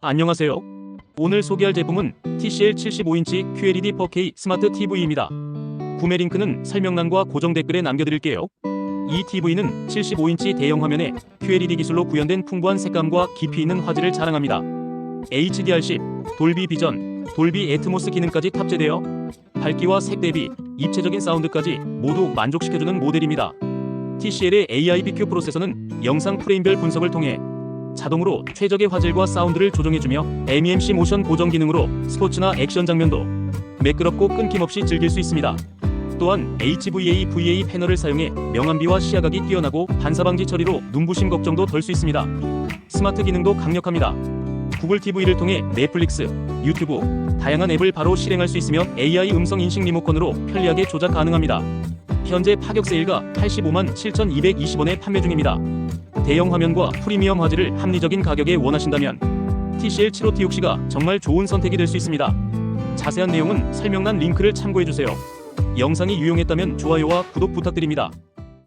안녕하세요. 오늘 소개할 제품은 TCL 75인치 QLED 4K 스마트 TV입니다. 구매 링크는 설명란과 고정 댓글에 남겨드릴게요. 이 TV는 75인치 대형 화면에 QLED 기술로 구현된 풍부한 색감과 깊이 있는 화질을 자랑합니다. HDR10, 돌비 비전, 돌비 애트모스 기능까지 탑재되어 밝기와 색 대비, 입체적인 사운드까지 모두 만족시켜주는 모델입니다. TCL의 AI BQ 프로세서는 영상 프레임별 분석을 통해 자동으로 최적의 화질과 사운드를 조정해주며 MEMC 모션 고정 기능으로 스포츠나 액션 장면도 매끄럽고 끊김없이 즐길 수 있습니다. 또한 HVA VA 패널을 사용해 명암비와 시야각이 뛰어나고 반사 방지 처리로 눈부심 걱정도 덜 수 있습니다. 스마트 기능도 강력합니다. 구글 TV를 통해 넷플릭스, 유튜브, 다양한 앱을 바로 실행할 수 있으며 AI 음성 인식 리모컨으로 편리하게 조작 가능합니다. 현재 파격 세일가 85만 7,220원에 판매 중입니다. 대형 화면과 프리미엄 화질을 합리적인 가격에 원하신다면 TCL 75T6C가 정말 좋은 선택이 될 수 있습니다. 자세한 내용은 설명란 링크를 참고해 주세요. 영상이 유용했다면 좋아요와 구독 부탁드립니다.